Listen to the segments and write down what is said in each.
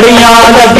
ਗਏ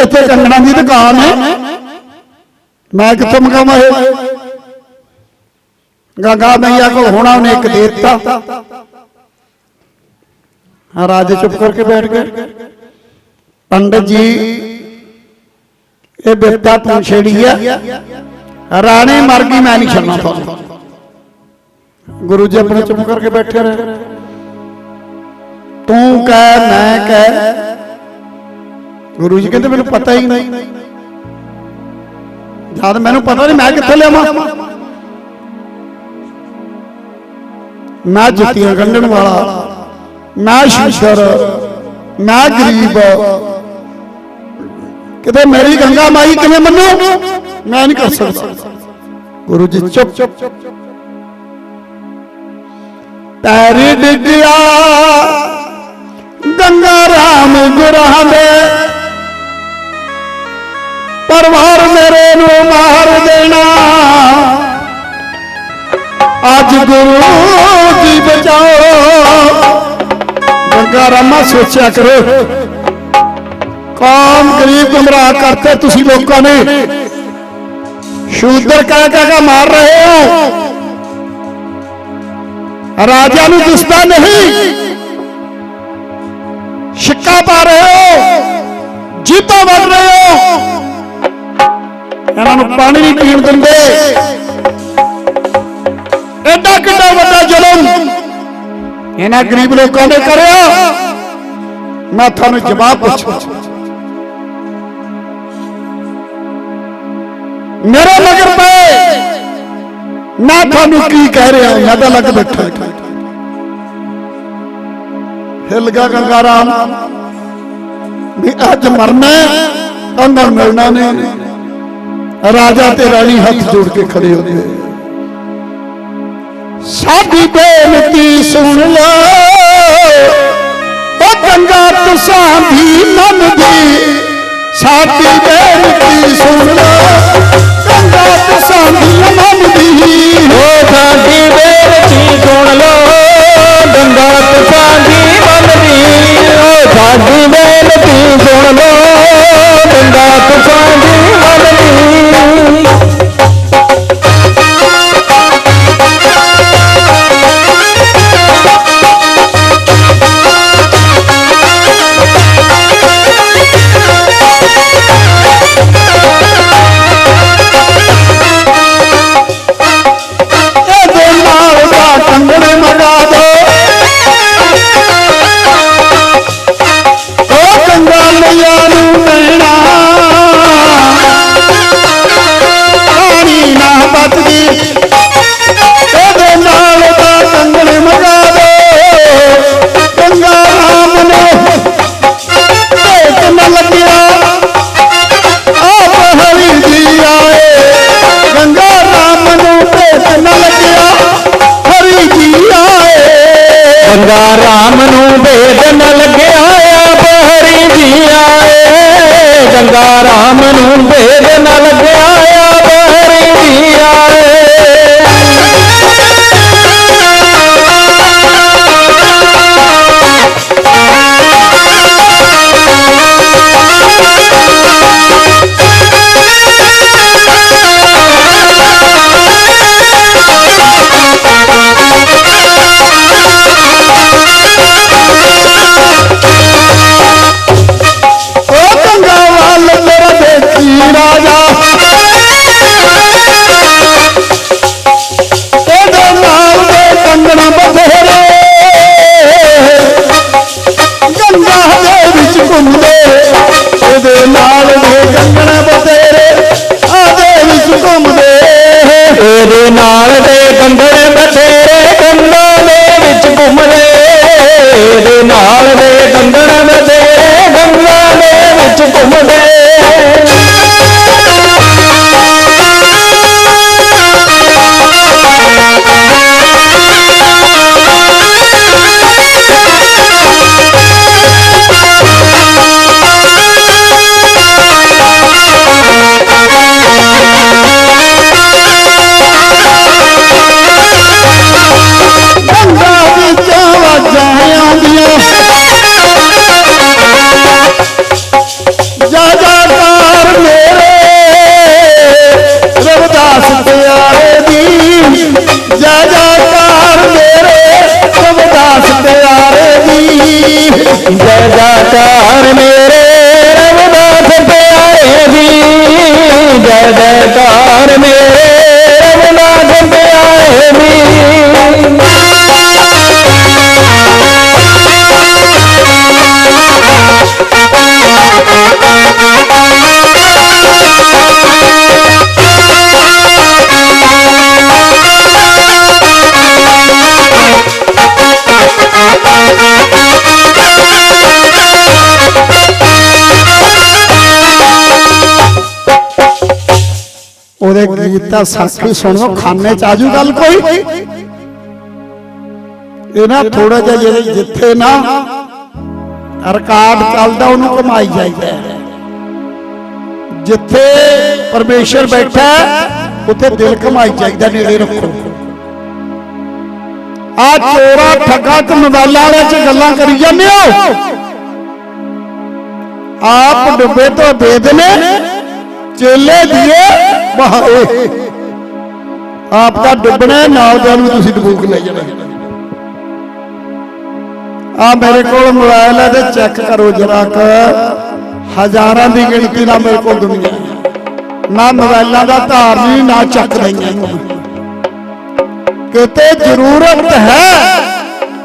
ਇੱਥੇ ਕੰਗਣਾ ਦੀ ਦੁਕਾਨ ਹੈ। ਮੈਂ ਕਿੱਥੋਂ ਮਗਾਵਾਂ ਇਹ? ਗੰਗਾ ਮਈਆ ਕੋਲ ਹੋਣਾ ਉਹਨੇ ਇੱਕ ਦੇ ਦਿੱਤਾ। ਹਾਂ, ਰਾਜੇ ਚੁੱਪ ਕਰਕੇ ਬੈਠ ਗਏ। ਪੰਡਤ ਜੀ, ਇਹ ਬਿਰਤਾ ਤੂੰ ਛੇੜੀ ਆ। ਰਾਣੀ ਮਰ ਗਈ, ਮੈਂ ਨਹੀਂ ਛੱਡਣਾ ਤੁਹਾਨੂੰ। ਗੁਰੂ ਜੀ ਆਪਣੇ ਚੁੱਪ ਕਰਕੇ ਬੈਠੇ ਰਹੇ। ਤੂੰ ਕਹਿ, ਮੈਂ ਕਹਿ। ਗੁਰੂ ਜੀ ਕਹਿੰਦੇ ਮੈਨੂੰ ਪਤਾ ਹੀ ਨਹੀਂ। ਜਦ ਮੈਨੂੰ ਪਤਾ ਨਹੀਂ ਮੈਂ ਕਿੱਥੇ ਲਿਆਵਾਂ। ਮੈਂ ਜੁੱਤੀਆਂ ਗੰਢਣ ਵਾਲਾ, ਮੈਂ ਸ਼ੀਸ਼ਰ ਮੈਂ ਗਰੀਬ। ਕਿਤੇ ਮੇਰੀ ਗੰਗਾ ਮਾਈ ਕਿਵੇਂ ਮੰਨੂ? ਮੈਂ ਨਹੀਂ ਕਰ ਸਕਦਾ। ਗੁਰੂ ਜੀ ਚੁੱਪ। ਪੈਰੀ ਡਿੱਗਿਆ, ਗੰਗਾ ਰਾਮ ਗੁਰਾਂ ਦੇ ਪਰਵਾਰ ਮੇਰੇ ਨੂੰ ਮਾਰ ਦੇਣਾ। ਅੱਜ ਗੁਰੂ ਜੀ ਬਚਾਓ। ਗੰਗਾ ਰਾਮਾ ਸੋਚਿਆ ਕਰੋ। ਕੌਮ ਗਰੀਬ ਗੁੰਮਰਾਹ ਕਰਤੇ ਤੁਸੀਂ ਲੋਕਾਂ ਨੇ। ਸ਼ੂਦਰ ਕਹਿ ਕਹਿ ਕੇ ਮਾਰ ਰਹੇ ਹੋ। ਰਾਜਾ ਨੂੰ ਦਿਸਦਾ ਨਹੀਂ। ਸ਼ਿੱਕਾ ਪਾ ਰਹੇ ਹੋ। ਜੀਤਾ ਵੱਢ ਰਹੇ ਹੋ। ਇਹਨਾਂ ਨੂੰ ਪਾਣੀ ਨਹੀਂ ਪੀਣ ਦਿੰਦੇ। ਐਡਾ ਕਿੱਡਾ ਵੱਡਾ ਜ਼ੁਲਮ ਇਹਨਾਂ ਗਰੀਬ ਲੋਕਾਂ ਨੇ ਕਰਿਆ। ਮੈਂ ਤੁਹਾਨੂੰ ਜਵਾਬ ਪੁੱਛਾਂ। ਮੇਰੇ ਮਗਰ ਪਏ। ਮੈਂ ਤੁਹਾਨੂੰ ਕੀ ਕਹਿ ਰਿਹਾ, ਮੈਂ ਤਾਂ ਲੱਗ ਬੈਠਾ। ਹਿਲ ਗਿਆ ਗੰਗਾ ਰਾਮ। ਵੀ ਅੱਜ ਮਰਨਾ ਅੰਦਰ ਮਿਲਣਾ ਨਹੀਂ। ਰਾਜਾ ਤੇ ਰਾਣੀ ਹੱਥ ਜੋੜ ਕੇ ਖੜੇ ਹੋ ਗਏ ਸਾਡੀ ਬੇਨਤੀ ਸੁਣ ਲਓ ਉਹ ਗੰਗਾ ਤੁਸਾਂ ਦੀ ਮਨ ਸਾਡੀ ਬੇਨਤੀ ਸੁਣ ਲਓ ਗੰਗਾ ਬਾਤ ਸਾਂਝੀ ਮਨ ਦੀ ਸਾਡੀ ਬੇਨਤੀ ਸੁਣ ਲਓ ਗੰਗਾ ਤਸਾਂਦੀ ਮੰਨਦੀ। ਓ ਸਾਡੀ ਬੇਨਤੀ ਸੁਣ ਲਓ ਗੰਗਾ ਤਸਾਂਦੀ ਮੰਨਦੀ ਜਾ ਜਾਕਾਰ ਮੇਰੇ ਰਵਦਾਸ ਪਿਆਰੇ ਦੀ ਜੈ ਜੈਕਾਰ ਮੇਰੇ ਰਵਦਾਸ ਪਿਆਰੇ ਦੀ ਜੈ ਜੈਕਾਰ ਮੇਰੇ ਰਵਦਾਸ ਪਿਆਰੇ ਦੀ ਉਹਦੇ ਗੀਤ ਦਾ ਸਾਖੀ ਸੁਣੋ, ਖਾਨੇ ਚ ਆਜੂ ਗੱਲ ਕੋਈ? ਇਹ ਨਾ ਥੋੜਾ ਜਿਹਾ ਜਿਹੜੇ ਜਿੱਥੇ ਨਾ ਰਿਕਾਰਡ ਚੱਲਦਾ, ਉਹਨੂੰ ਕਮਾਈ ਜਾਈਦਾ ਜਿੱਥੇ ਪਰਮੇਸ਼ਰ ਬੈਠਾ ਉੱਥੇ ਦਿਲ ਕਮਾਈ ਚਾਹੀਦਾ ਨੇੜੇ ਰੱਖੋ। ਆ ਚੋਰਾ ਠੱਗਾ ਤੇ ਮੋਬਾਈਲਾਂ ਵਾਲੇ ਚ ਗੱਲਾਂ ਕਰੀ ਜਾਂਦੇ ਹੋ। ਆਪ ਡੁੱਬੇ ਤੋਂ ਵੇਦ ਨੇ। ਚੇਲੇ ਦੀਏ ਬਹਾਏ। ਆਪ ਦਾ ਡੁੱਬਣਾ ਨਾਲ ਦਿਆਂ ਨੂੰ ਤੁਸੀਂ ਡੁਬੂਕ ਲੈ ਜਾਣਾ। ਆ ਮੇਰੇ ਕੋਲ ਮੋਬਾਈਲ ਹੈ ਤੇ ਚੈੱਕ ਕਰੋ ਜਰਾ ਕ ਹਜ਼ਾਰਾਂ ਦੀ ਗਿਣਤੀ ਨਾਲ ਮੇਰੇ ਕੋਲ ਦੁਨੀਆ। ਨਾ ਮੋਬਾਈਲਾਂ ਦਾ ਧਾਰ ਨਹੀਂ, ਨਾ ਚੱਕ ਲਈਆਂ। ਕਿਤੇ ਜ਼ਰੂਰਤ ਹੈ।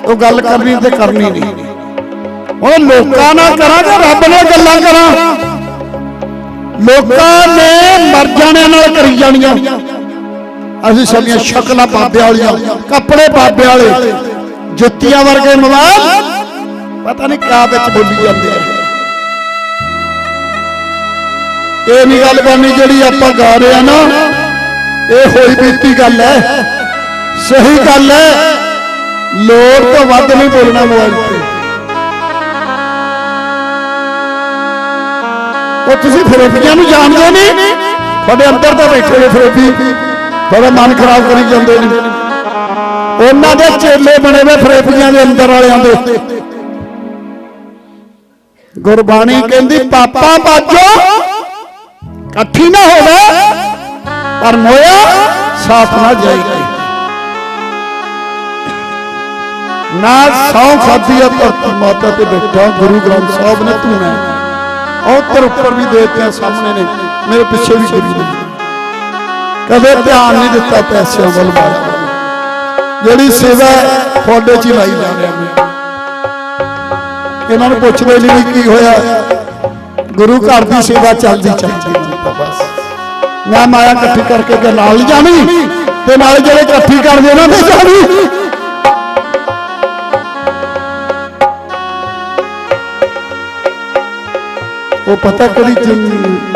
ਉਹ ਗੱਲ ਕਰਨੀ ਤੇ ਕਰਨੀ ਨਹੀਂ। ਉਹ ਲੋਕਾਂ ਨਾਲ ਕਰਾਂ ਕਿ ਰੱਬ ਨਾਲ ਗੱਲਾਂ ਕਰਾਂ? ਲੋਕਾਂ ਨੇ ਮਰ ਜਾਣਿਆਂ ਨਾਲ ਕਰੀ ਜਾਣੀਆਂ। ਅਸੀਂ ਸਾਡੀਆਂ ਸ਼ਕਲਾਂ ਬਾਬੇ ਵਾਲੀਆਂ, ਕੱਪੜੇ ਬਾਬੇ ਵਾਲੇ, ਜੁੱਤੀਆਂ ਵਰਗੇ ਮੋਬਾਈਲ ਪਤਾ ਨਹੀਂ ਕਾ ਵਿੱਚ ਬੋਲੀ ਜਾਂਦੇ ਆ। ਇਹ ਨਹੀਂ ਗੱਲ ਕਰਨੀ ਜਿਹੜੀ ਆਪਾਂ ਗਾ ਰਹੇ ਆ ਨਾ, ਇਹ ਹੋਈ ਬੀਤੀ ਗੱਲ ਹੈ। ਸਹੀ ਗੱਲ ਹੈ। ਲੋੜ ਤੋਂ ਵੱਧ ਨਹੀਂ ਬੋਲਣਾ ਮੋਬਾਈਲ ਤੇ। ਉਹ ਤੁਸੀਂ ਫਿਰੋਪੀਆਂ ਨੂੰ ਜਾਣਦੇ ਨਹੀਂ? ਤੁਹਾਡੇ ਅੰਦਰ ਤਾਂ ਬੈਠੇ ਨੇ ਫਰੇਬੀ ਤੁਹਾਡਾ ਮਨ ਖਰਾਬ ਕਰੀ ਜਾਂਦੇ ਨੇ। ਉਹਨਾਂ ਦੇ ਚੇਲੇ ਬਣੇ ਵੇ ਫਰੇਬੀਆਂ ਦੇ ਅੰਦਰ ਵਾਲਿਆਂ ਦੇ। ਗੁਰਬਾਣੀ ਕਹਿੰਦੀ, ਪਾਪਾ ਬਾਜੋ, ਇਕੱਠੀ ਨਾ ਹੋਵੇ, ਪਰ ਮੋਇਆ ਸਾਥ ਨਾ ਜਾਏਗੀ ਨਾ ਸੌ ਖਾਦੀ ਆ ਧਰਤੀ ਮਾਤਾ ਤੇ ਬੈਠਾ, ਗੁਰੂ ਗ੍ਰੰਥ ਸਾਹਿਬ ਨੇ ਧੂਣਾ ਉਹ ਉੱਪਰ ਵੀ ਦੇਤੇ ਸਾਹਮਣੇ ਨੇ। ਮੇਰੇ ਪਿੱਛੇ ਵੀ ਗੁਰੂ ਨੇ। ਕਦੇ ਧਿਆਨ ਨਹੀਂ ਦਿੱਤਾ ਪੈਸਿਆਂ ਵੱਲ ਮਾਰਾ ਜਿਹੜੀ ਸੇਵਾ ਤੁਹਾਡੇ ਚ ਹੀ ਲਾਈ ਜਾ ਰਿਹਾ ਮੈਂ। ਇਹਨਾਂ ਨੂੰ ਪੁੱਛਦੇ ਨਹੀਂ ਕੀ ਹੋਇਆ। ਗੁਰੂ ਘਰ ਦੀ ਸੇਵਾ ਚੱਲਦੀ ਚੱਲਦੀ। ਜਾਂਦਾ ਬਸ ਮੈਂ ਮਾਇਆ ਇਕੱਠੀ ਕਰਕੇ ਤੇ ਨਾਲ ਨਹੀਂ ਜਾਣੀ। ਤੇ ਨਾਲ ਜਿਹੜੇ ਇਕੱਠੀ ਕਰਦੇ ਉਹਨਾਂ ਦੇ ਜਾਣੀ। ਉਹ ਪਤਾ ਕਿਹੜੀ ਚੀਜ਼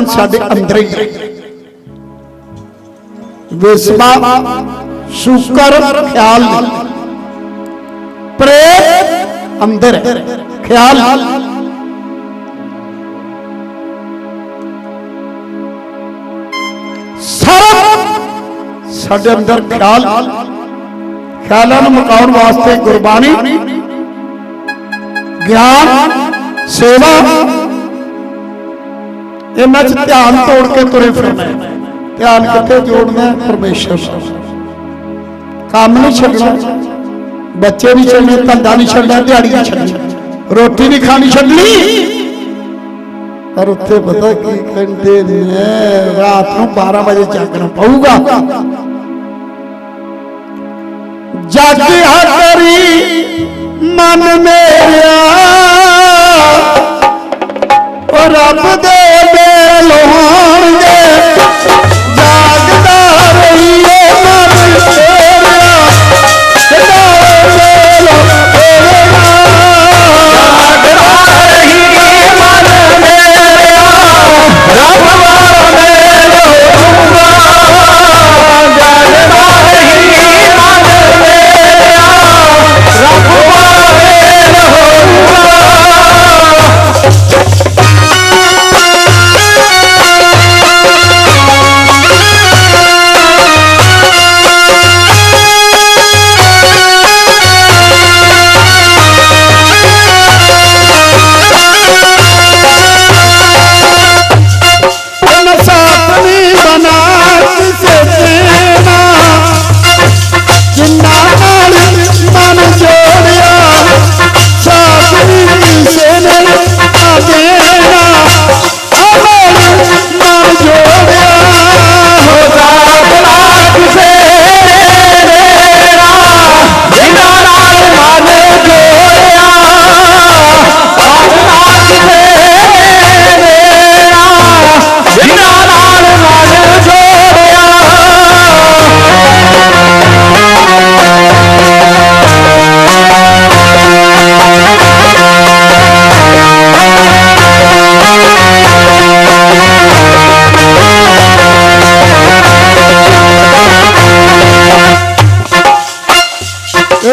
ਨੇ ਇਹ ਸਮਾਨ ਸਾਡੇ ਅੰਦਰ ਹੀ ਹੈ ਵਿਸਮਾ ਸ਼ੁਕਰ ਖਿਆਲ ਨਹੀਂ। ਪ੍ਰੇਮ ਅੰਦਰ ਹੈ ਖਿਆਲ ਨਹੀਂ। ਸਾਰਾ ਸਾਡੇ ਅੰਦਰ ਖਿਆਲ ਖਿਆਲਾਂ ਨੂੰ ਮੁਕਾਉਣ ਵਾਸਤੇ ਗੁਰਬਾਣੀ ਗਿਆਨ ਸੇਵਾ ਇਹਨਾਂ 'ਚ ਧਿਆਨ ਤੋੜ ਕੇ ਤੁਰੇ ਫਿਰਨਾ। ਧਿਆਨ ਕਿੱਥੇ ਜੋੜਨਾ? ਪਰਮੇਸ਼ਰ ਕੰਮ ਨਹੀਂ ਛੱਡਣਾ। ਬੱਚੇ ਨਹੀਂ ਛੱਡਣੇ ਧੰਦਾ ਨਹੀਂ ਛੱਡਣਾ ਦਿਹਾੜੀ ਨਹੀਂ ਛੱਡਣੀ। ਰੋਟੀ ਨਹੀਂ ਖਾਣੀ ਛੱਡਣੀ। ਪਰ ਉੱਥੇ ਪਤਾ ਕੀ ਕਹਿੰਦੇ ਨੇ ਰਾਤ ਨੂੰ 12 ਵਜੇ ਜਾਗਣਾ ਪਊਗਾ। ਜਾਗਿਆ ਕਰੀ ਮਨ ਮੇਰਿਆ। ਉਹ ਰੱਬ ਦੇ ਮੇਲ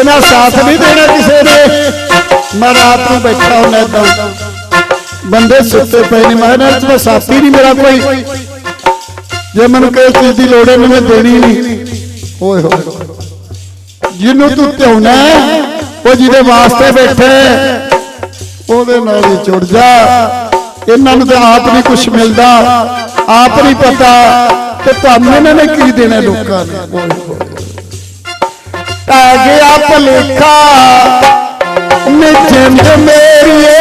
ਇਹਨਾਂ ਸਾਥ ਨਹੀਂ ਦੇਣਾ ਕਿਸੇ ਨੇ ਮੈਂ ਰਾਤ ਨੂੰ ਬੈਠਾ ਹੁੰਦਾ ਏਦਾਂ ਬੰਦੇ ਸੁੱਤੇ ਪਏ ਨੇ, ਮੈਂ ਇਹਨਾਂ ਚ ਸਾਥੀ ਨਹੀਂ ਮੇਰਾ ਕੋਈ। ਜੇ ਮੈਨੂੰ ਕਿਸੇ ਚੀਜ਼ ਦੀ ਲੋੜ ਹੈ, ਮੈਨੂੰ ਦੇਣੀ ਨਹੀਂ। ਓਏ ਹੋਏ ਜਿਹਨੂੰ ਤੂੰ ਧਿਆਉਣਾ ਉਹ ਜਿਹਦੇ ਵਾਸਤੇ ਬੈਠੇ ਉਹਦੇ ਨਾਲ ਹੀ ਜੁੜ ਜਾ। ਇਹਨਾਂ ਨੂੰ ਤਾਂ ਆਪ ਨਹੀਂ ਕੁਝ ਮਿਲਦਾ। ਆਪ ਨਹੀਂ ਪਤਾ ਤੇ ਤੁਹਾਨੂੰ ਇਹਨਾਂ ਨੇ ਕੀ ਦੇਣਾ ਲੋਕਾਂ ਨੇ। ਪੈ ਗਿਆ ਭਲੇਖਾ ਨਿਜੰਦ ਮੇਰੀਏ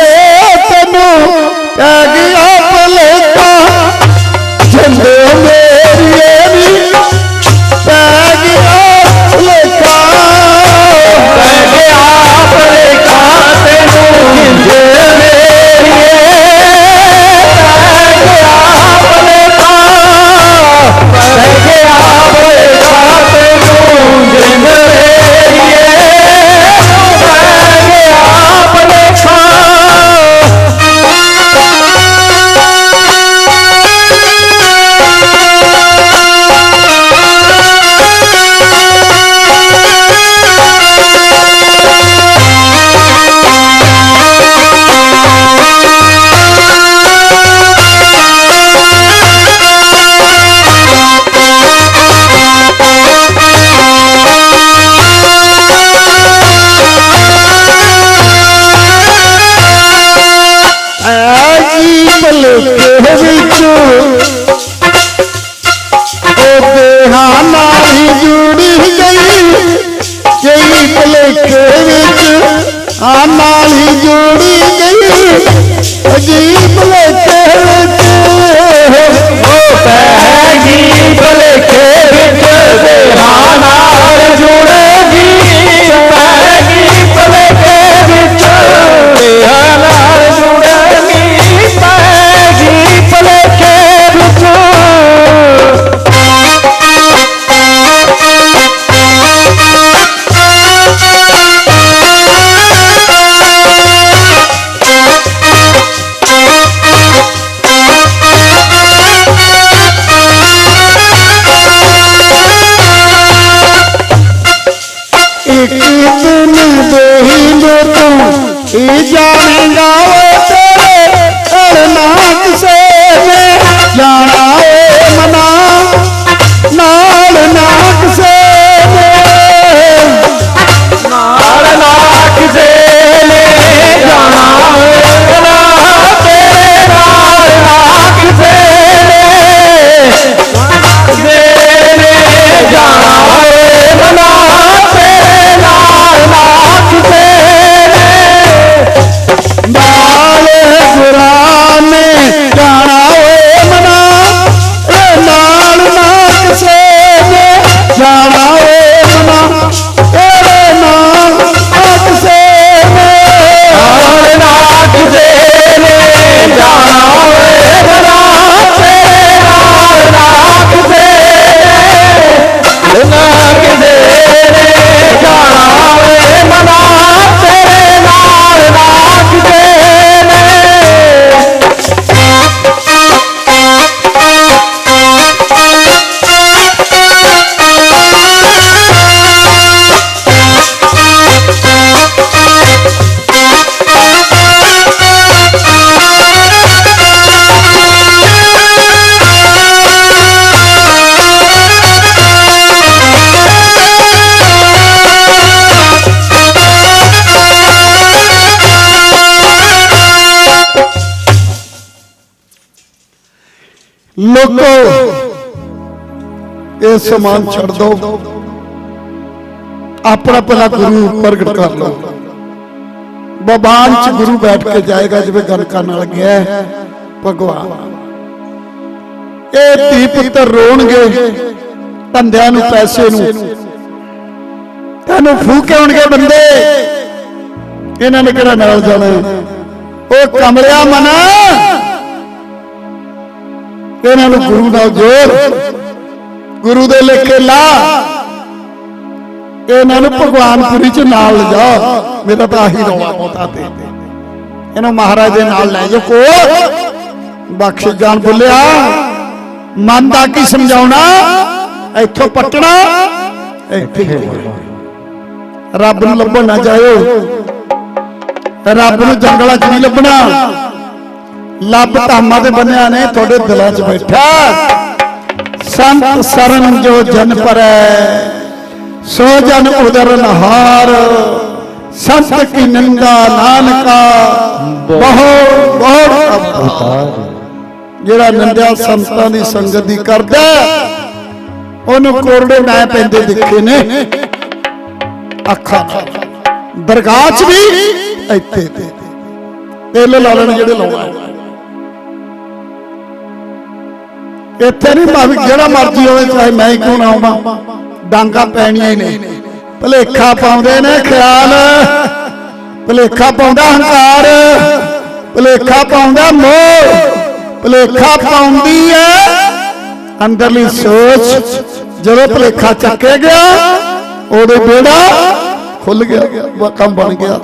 ਤੈਨੂੰ ਪੈ ਗਿਆ ਭਲੇਖਾ ਜਿੰਦ ਮੇਰੀਏ ਨੀ ਪੈ ਗਿਆ ਭਲੇਖਾ ਪੈ ਗਿਆ ਭਲੇਖਾ ਤੈਨੂੰ ਜਿੰਦੇ ਸਮਾਨ ਛੱਡ ਦੋ। ਆਪਣਾ ਪਹਿਲਾ ਗੁਰੂ ਪ੍ਰਗਟ ਕਰ ਲਓ। ਬਬਾਨ ਚ ਗੁਰੂ ਬੈਠ ਕੇ ਜਾਏਗਾ, ਜਿਵੇਂ ਗਨਕਾ ਨਾਲ ਗਿਆ ਭਗਵਾਨ। ਇਹ ਧੀ ਪੁੱਤਰ ਰੋਣਗੇ ਧੰਦਿਆਂ ਨੂੰ, ਪੈਸੇ ਨੂੰ। ਤੈਨੂੰ ਫੂਕੇ ਹੋਣਗੇ ਬੰਦੇ। ਇਹਨਾਂ ਨੇ ਕਿਹੜਾ ਨਾਲ ਜਾਣਾ ਉਹ ਕਮਲਿਆ ਮਨਾ। ਇਹਨਾਂ ਨੂੰ ਗੁਰੂ ਨਾਲ ਜੋੜ। ਗੁਰੂ ਦੇ ਲੇਖੇ ਲਾ। ਇਹਨਾਂ ਨੂੰ ਭਗਵਾਨਪੁਰੀ ਚ ਨਾਲ ਲਿਜਾ ਮੇਰਾ ਤਾਂ ਆਹੀ ਰੌਲਾ ਪੋਤਾ ਤੇ ਇਹਨੂੰ ਮਹਾਰਾਜ ਦੇ ਨਾਲ ਲੈ ਜਾ ਕੋ ਬਖਸ਼ ਜਾਨ ਬੁੱਲਿਆ। ਮਨ ਦਾ ਕੀ ਸਮਝਾਉਣਾ? ਇੱਥੋਂ ਪਟਣਾ। ਇੱਥੇ ਰੱਬ ਨੂੰ ਲੱਭਣ ਨਾ ਜਾਇਓ। ਰੱਬ ਨੂੰ ਜੰਗਲਾਂ 'ਚ ਨਹੀਂ ਲੱਭਣਾ। ਲੱਭ ਧਾਮਾਂ ਦੇ ਬੰਨਿਆ ਨੇ, ਤੁਹਾਡੇ ਦਿਲਾਂ 'ਚ ਬੈਠਾ। ਸੰਤ ਸਰਨ ਜੋ ਜਨ ਪਰੈ, ਸੋ ਜਨ ਉਦਰ ਨਹਾਰ ਸੰਤ ਕੀ ਨਿੰਦਾ ਨਾਨਕਾ, ਬਹੁ ਬਹੁਤ ਅਵਤਾਰ। ਜਿਹੜਾ ਨਿੰਦਿਆ ਸੰਤਾਂ ਦੀ ਸੰਗਤ ਦੀ ਕਰਦਾ, ਉਹਨੂੰ ਕੋਰੜੇ ਨਾ ਪੈਂਦੇ ਦਿਖੇ ਨੇ। ਅੱਖਾਂ, ਦਰਗਾਹ 'ਚ ਵੀ ਇੱਥੇ। ਤੇ ਤੇਲ ਲਾ ਜਿਹੜੇ ਲਾਉਣਾ ਇੱਥੇ ਨਹੀਂ ਭਾਵੇਂ ਜਿਹੜਾ ਮਰਜ਼ੀ ਹੋਵੇ ਚਾਹੇ ਮੈਂ ਹੀ ਕਿਉਂ ਨਾ ਆਵਾਂ। ਡਾਂਗਾ ਪੈਣੀਆਂ ਹੀ ਨੇ। ਭਲੇਖਾ ਪਾਉਂਦੇ ਨੇ ਖਿਆਲ। ਭਲੇਖਾ ਪਾਉਂਦਾ ਹੰਕਾਰ। ਭਲੇਖਾ ਪਾਉਂਦਾ ਮੋਹ। ਭਲੇਖਾ ਪਾਉਂਦੀ ਹੈ ਅੰਦਰਲੀ ਸੋਚ ਜਦੋਂ ਭਲੇਖਾ ਚੱਕੇ ਗਿਆ ਉਹਦੇ ਬੇੜਾ ਖੁੱਲ ਗਿਆ ਕੰਮ ਬਣ ਗਿਆ।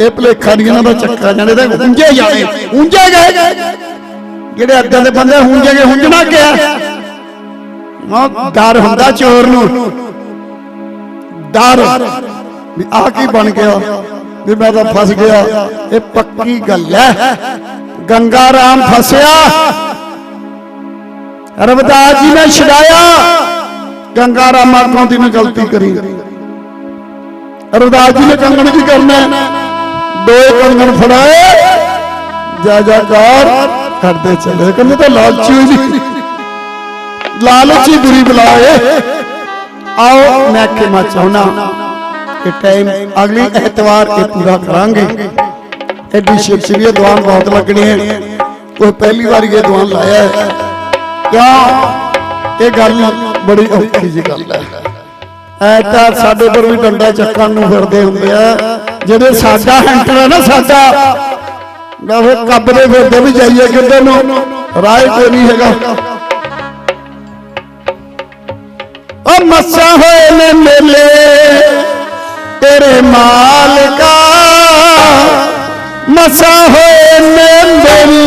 ਇਹ ਭਲੇਖਾ ਨਹੀਂ ਇਹਨਾਂ ਦਾ ਚੱਕਾ ਜਾਣੇ ਤੇ ਹੁੰਜੇ ਜਾਣੇ। ਹੁੰਜੇ ਗਏ ਜਿਹੜੇ ਅੱਦਾਂ ਦੇ ਬੰਦੇ ਹੁੰਜੇ ਗਏ ਹੁੰਜਣਾ ਕਿਆ ਉਹ ਡਰ ਹੁੰਦਾ ਚੋਰ ਨੂੰ। ਡਰ ਵੀ ਆ ਕੀ ਬਣ ਗਿਆ? ਵੀ ਮੈਂ ਤਾਂ ਫਸ ਗਿਆ। ਇਹ ਪੱਕੀ ਗੱਲ ਹੈ। ਗੰਗਾ ਰਾਮ ਫਸਿਆ। ਰਵਿਦਾਸ ਜੀ ਨੇ ਛਡਾਇਆ। ਗੰਗਾ ਰਾਮ ਦੀ ਨੇ ਗਲਤੀ ਕਰੀ। ਰਵਿਦਾਸ ਜੀ ਨੇ ਕੰਗਣ ਕੀ ਕਰਨਾ ਦੋ ਕੰਗਣ ਫੜਾਏ। ਜਾ ਜਾ ਕਾਰ ਕਰਦੇ ਚਲੇ। ਕਹਿੰਦੇ ਤਾਂ ਲਾਲਚੀ ਹੋਈ ਨਹੀਂ। ਲਾਲਚੀ ਬੁਰੀ ਬੁਲਾਏ ਆਓ, ਮੈਂ ਕਿ ਚਾਹੁੰਦਾ ਕਿ ਟਾਈਮ ਅਗਲੀ ਐਤਵਾਰ ਇਹ ਪੂਰਾ ਕਰਾਂਗੇ। ਐਡੀ ਸ਼ਿਵਸ਼ਰੀਆ ਦੁਆਨ ਬਹੁਤ ਲੱਗਣੀ ਹੈ। ਕੋਈ ਪਹਿਲੀ ਵਾਰ ਇਹ ਦੁਆਨ ਲਾਇਆ ਹੈ। ਕਿਉਂ ਇਹ ਗੱਲ ਬੜੀ ਔਖੀ ਜੀ ਗੱਲ ਹੈ। ਐ ਤਾਂ ਸਾਡੇ ਪਰ ਵੀ ਡੰਡਾ ਚੱਕਣ ਨੂੰ ਫਿਰਦੇ ਹੁੰਦੇ ਆ। ਜਿਹੜੇ ਸਾਡਾ ਹੈਂਟਰ ਹੈ ਨਾ ਸਾਡਾ ਨਾ ਫਿਰ ਕੱਬਦੇ ਫਿਰਦੇ ਵੀ ਜਾਈਏ ਕਿੱਧਰ ਨੂੰ? ਰਾਹ ਕੋਈ ਨਹੀਂ ਹੈਗਾ। ਉਹ ਮੱਸਾ ਹੋਏ ਨੇ ਮੇਲੇ, ਤੇਰੇ ਮਾਲਕਾ। ਮੱਸਾ ਹੋਏ ਮੇਲੇ।